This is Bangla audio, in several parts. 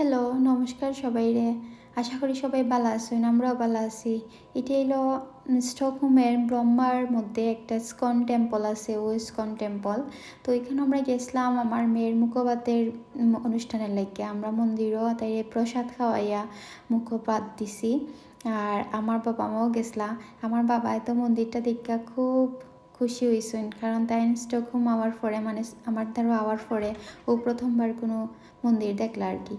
হ্যালো, নমস্কার সবাই রে আশা করি সবাই ভালো আছেন, আমরাও ভালো আছি। এটা হলো স্টকহোমের ব্রহ্মার মধ্যে একটা স্কন টেম্পল আছে, ও স্কন টেম্পল। তো এখানে আমরা গেছিলাম আমার মেয়ের মুখপাতের অনুষ্ঠানের লাগে। আমরা মন্দিরও তাই প্রসাদ খাওয়াইয়া মুখপাত দিছি। আর আমার বাবা মাও গেছিলাম আমার বাবা তো মন্দিরটা দেখা খুব খুশি হয়েছেন কারণ তাই স্টকহোম আওয়ার পরে মানে আমার দ্বারা আওয়ার পরে ও প্রথমবার কোনো মন্দির দেখলা আর কি।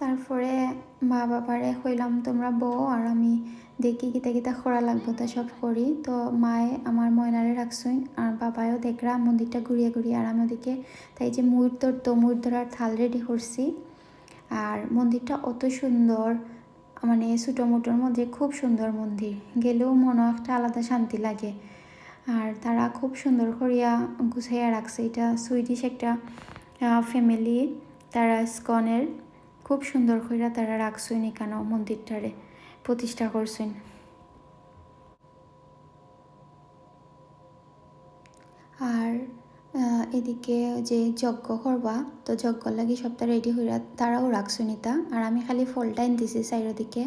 তারপরে মা বাবারে কইলাম, তোমরা বউ আর আমি দেখি কিতা কিতা করা লাগবো তা সব করি। তো মায়ে আমার ময়নারে রাখছইন আর বাবায়ও দেখরা মন্দিরটা ঘুরিয়ে ঘুরিয়ে আর আমি ওদিকে তাই যে মুড় ধরতো মুড় ধরার থাল রেডি করছি। আর মন্দিরটা অত সুন্দর মানে ছোটো মোটোর মধ্যে খুব সুন্দর মন্দির, গেলেও মনে একটা আলাদা শান্তি লাগে। আর তারা খুব সুন্দর করিয়া গুছাইয়া রাখছে, এটা সুইডিশ একটা ফ্যামিলি তারা স্কনের। খুব সুন্দর কইরা তারা রাখছেন এখানেও মন্দিরটারে প্রতিষ্ঠা করছেন আর এদিকে যে যজ্ঞ করবা, তো যজ্ঞ লাগি সবটা রেডি হইয়া তারাও রাখছেন এটা আর আমি খালি ফলটা দিছি চারিদিকে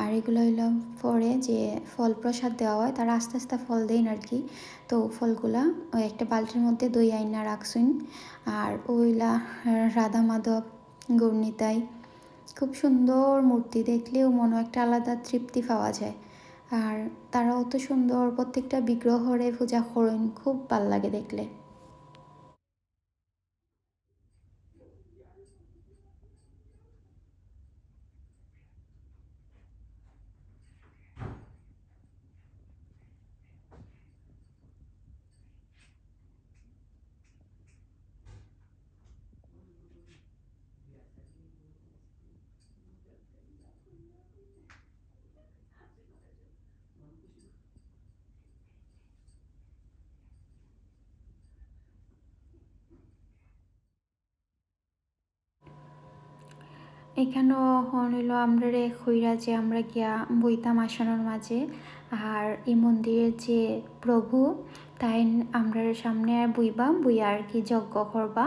আর এগুলো হইল পরে যে ফল প্রসাদ দেওয়া হয়, তারা আস্তে আস্তে ফল দেন আর কি তো ফলগুলা ওই একটা বালতির মধ্যে দই আইনা রাখছেন আর ওইলা রাধা মাধব গৌরনিতাই খুব সুন্দর মূর্তি দেখলেও মনে একটা আলাদা তৃপ্তি পাওয়া যায়। আর তারা অত সুন্দর, প্রত্যেকটা বিগ্রহরে পূজা করেন, খুব ভালো লাগে দেখলে। এখানেও হইল আমরা রে খইরা যে আমরা গিয়া বইতাম আসনের মাঝে। আর এই মন্দিরের যে প্রভু, তাই আমরা সামনে আর বইবা, বইয়া আর কি যজ্ঞ করবা।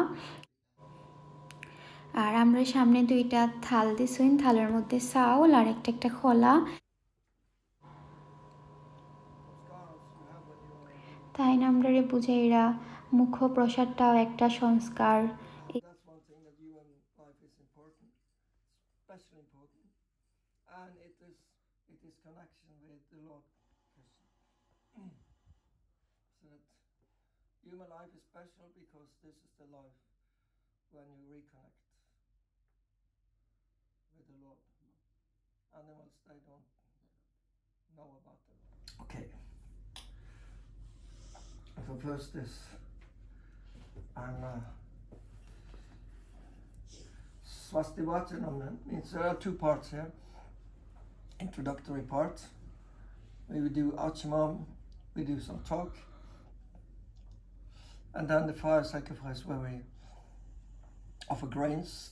আর আমরা সামনে দুইটা থাল দিছইন থালের মধ্যে চাউল আর একটা একটা খোলা। তাই আমরা রে বুঝাইরা মুখ প্রসাদটাও একটা সংস্কার। Human life is special because this is the life when you reconnect with the Lord. Animals they don't know about the Lord. Okay. So first this and uh, Swastivachanam means there are two parts here. Introductory part. We do Achimam, we do some talk. And then the fire sacrifice where we offer grains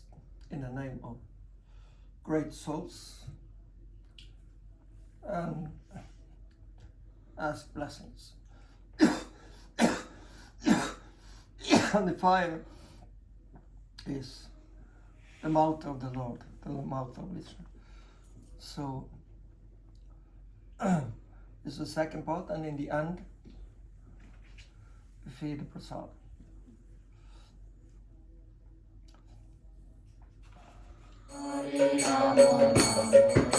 in the name of great souls and ask blessings. and the fire is the mouth of the Lord, the mouth of Israel. So is the second part, and in the end, vida pessoal. Glória, amor, amor.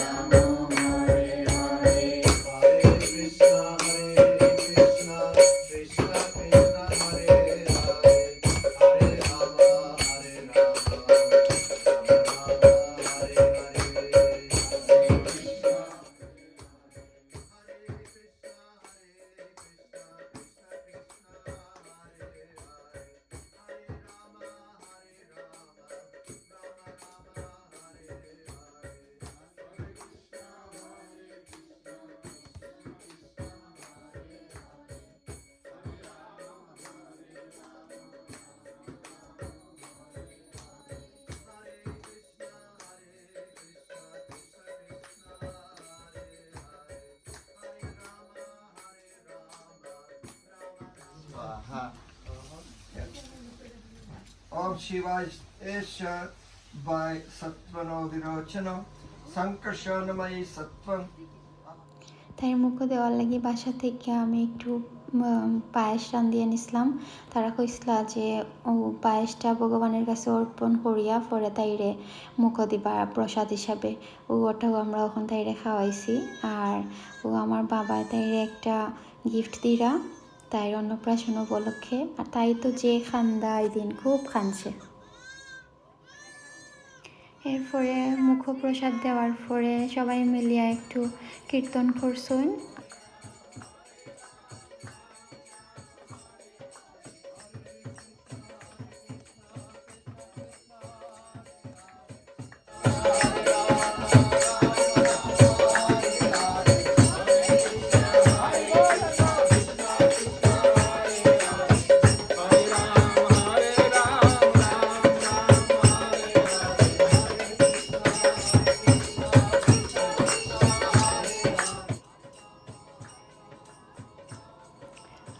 Om Shivaya Esha by Satvano Virochano Sankarshanamai Satvam তাই মুখ দেওয়ার লাগি বাসা থেকে আমি একটু পায়েস রান্ধিয়ে নিছিলাম তারা কইসলা যে, ও, পায়েসটা ভগবানের কাছে অর্পণ করিয়া পরে তাইরে মুখ দিবা প্রসাদ হিসাবে। ও, ওটাও আমরা ওখান তাইরে খাওয়াইছি। আর ও, আমার বাবা তাইরে একটা গিফট দিরা। তাই অন্নপ্রাশন উপলক্ষে, আর তাই তো যে খান্দা এই দিন খুব খানছে। এরপরে মুখপ্রসাদ দেওয়ার পরে সবাই মিলিয়া একটু কীর্তন করছুন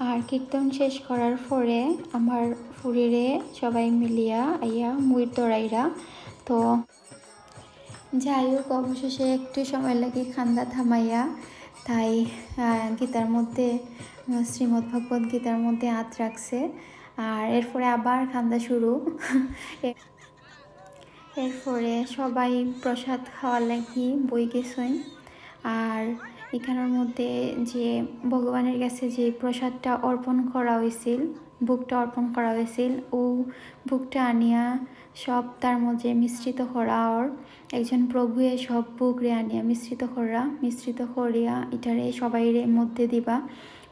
আর কীর্তন শেষ করার পরে আমার ফুরিরে সবাই মিলিয়া আইয়া মুইর তোরাইরা, তো যাই হোক, অবশেষে একটু সময় লাগে খান্দা থামাইয়া, তাই গীতার মধ্যে শ্রীমদ্ ভগবত গীতার মধ্যে হাত রাখছে। আর এরপরে আবার খান্দা শুরু। এরপরে সবাই প্রসাদ খাওয়ার লাগি বই গেছেন। আর এখানের মধ্যে যে ভগবানের কাছে যে প্রসাদটা অর্পণ করা হয়েছিল, বুকটা অর্পণ করা হয়েছিল, ও বুকটা আনিয়া সব তার মধ্যে মিশ্রিত করা ওর একজন প্রভুয়ে সব বুক রে আনিয়া মিশ্রিত করা, মিশ্রিত করিয়া এটারে সবাইয়ের মধ্যে দিবা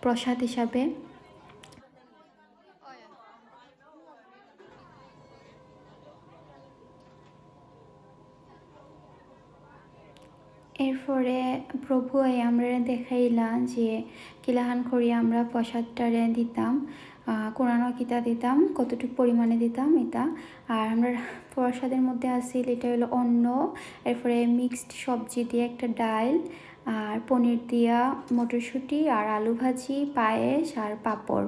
প্রসাদ হিসাবে। এরপরে প্রভু এই আমরা দেখাইলা যে কিলাহান করিয়া আমরা প্রসাদটারে দিতাম কোরআন কিতা দিতাম, কতটুকু পরিমাণে দিতাম এটা। আর আমরা প্রসাদের মধ্যে আসিল এটা হলো অন্ন, এরপরে মিক্সড সবজি দিয়ে একটা ডাল আর পনির দিয়া মটরশুঁটি, আর আলু ভাজি, পায়েস, আর পাঁপড়।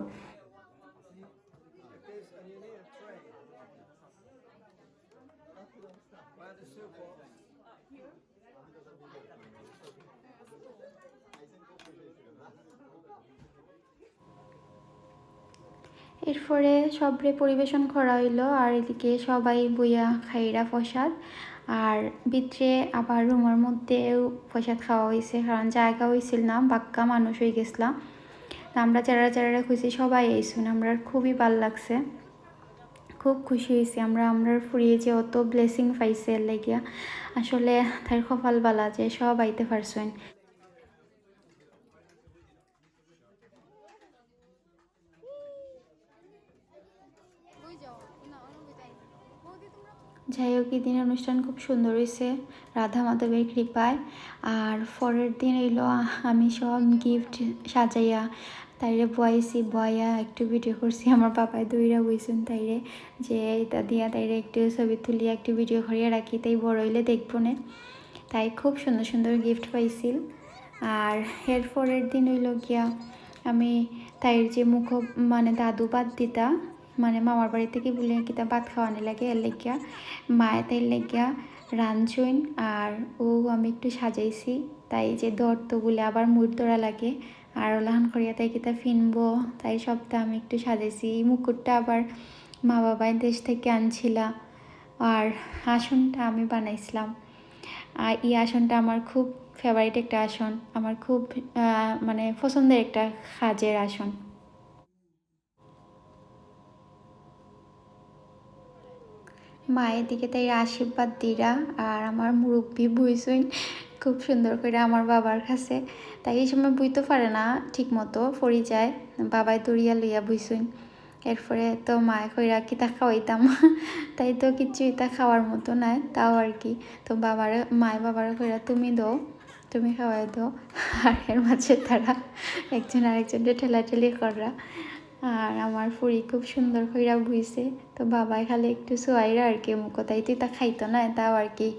এরপরে সবরে পরিবেশন করা হইল, আর এদিকে সবাই বইয়া খাইরা প্রসাদ, আর ভিতরে আবার রুমের মধ্যেও প্রসাদ খাওয়া হয়েছে কারণ জায়গা হয়েছিল না, বাক্কা মানুষ হয়ে গেছিলাম তা আমরা যারা যারা খুঁজছি সবাই এইসুন আমরা খুবই ভালো লাগছে। খুব খুশি হয়েছি আমরা আমরা ফুরিয়ে যে অত ব্লেসিং পাইছে লাগিয়া। আসলে তার কপাল বালা যে সব আইতে পারছেন যাই হোক, এই দিনের অনুষ্ঠান খুব সুন্দর হয়েছে। রাধা মাধবের কৃপায়। আর পরের দিন এলো আমি সব গিফট সাজাইয়া, তাইরে বয়াইছি বয়া একটু ভিডিও করছি। আমার পাপায় দইরা বইছেন তাইরে যে এটা দিয়া তাইরে একটু ছবি তুলিয়া একটু ভিডিও করিয়া রাখি, তাই বড় হইলে দেখব না। তাই খুব সুন্দর সুন্দর গিফট পাইছিল। আর এর পরের দিন হইল গিয়া আমি তাইর যে মুখ মানে দাদু বাদ দিতা মানে মামার বাড়ি থেকে বলে কিতা ভাত খাওয়ানো লাগে, এর লেগিয়া মায়ের তাই লেগিয়া রাঁধছইন আর ও আমি একটু সাজাইছি। তাই যে দর্তগুলো আবার মুড় তোরা লাগে। আর ওলাহান করিয়া তাই কিতা ফিনবো? তাই সবটা আমি একটু সাজাইছি। এই মুকুটটা আবার মা বাবাই দেশ থেকে আনছিলা। আর আসনটা আমি বানাইছিলাম। আর এই আসনটা আমার খুব ফেভারিট একটা আসন। আমার খুব মানে পছন্দের একটা কাজের আসন। মায়ের দিকে তাই আশীর্বাদ দিরা আর আমার মুরব্বী বুঝছইন খুব সুন্দর করে আমার বাবার কাছে। তাই এই সময় বুঝতে পারে না ঠিক মতো পড়ি যায়। বাবাই দড়িয়া লইয়া বুঝছইন এরপরে তো মায়ে কইরা, কিতা খাওয়াইতাম? তাই তো কিচ্ছু ইতা খাওয়ার মতো নাই, তাও আর কি। তো বাবার, মায়ে বাবার কইরা, তুমি দো তুমি খাওয়াই দো আর এর মাঝে তারা একজন আরেকজনকে ঠেলাঠেলি করা আর আমার ফুরি খুব সুন্দর কইরা বুঝছে তো বাবাই খালি একটু সোয়াইরা আর কি মুখ তাই তো খাইতো না, তাও আর কি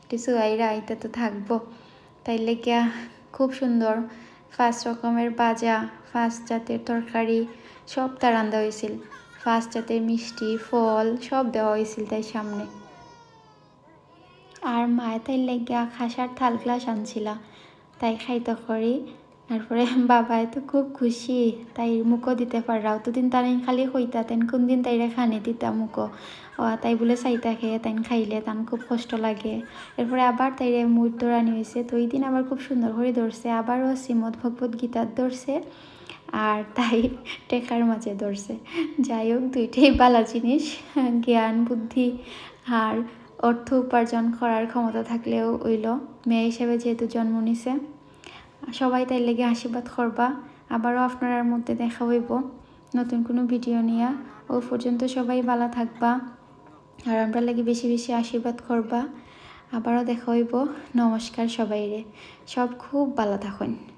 একটু সোয়াইরা আইতে তো থাকব। তাই লেগিয়া খুব সুন্দর পাঁচ রকমের বাজা পাঁচ জাতের তরকারি, সব তার রান্দা হয়েছিল ফার্স্টটাতে মিষ্টি, ফল, সব দেওয়া হয়েছিল তাই সামনে। আর মায়ে তাই লেগিয়া খাসার থাল গ্লাস আনছিলা, তাই খাইতে করি। তারপরে, বাবাই, তো খুব খুশি। তাই মুখও দিতে পাররা অতদিন তাই খালি হইতাতেন কোন দিন তাইরে খানি দিতা মুখও। ও তাই বলে চাইতা খেয়ে তাই খাইলে, তান খুব কষ্ট লাগে। এরপরে আবার তাইরে মুড দৌড়ানি হয়েছে তো ওই দিন আবার খুব সুন্দর করে ধরছে। আবারও শ্রীমদ ভগবত গীতার ধরছে আর তাই টেকার মাঝে ধরছে। যাই হোক, দুইটাই বালা জিনিস। জ্ঞান, বুদ্ধি আর অর্থ উপার্জন করার ক্ষমতা থাকলেও হইল। মেয়ে হিসেবে যেহেতু জন্ম নিছে সবাই তাই লেগে আশীর্বাদ করবা। আবারও আপনার মধ্যে দেখা হইব। নতুন কোনো ভিডিও নিয়ে। ও পর্যন্ত সবাই ভালো থাকবা। আর আমরা লাগে বেশি বেশি আশীর্বাদ করবা। আবারও দেখা হইব। নমস্কার সবাইরে। সব খুব ভালো থাকুন।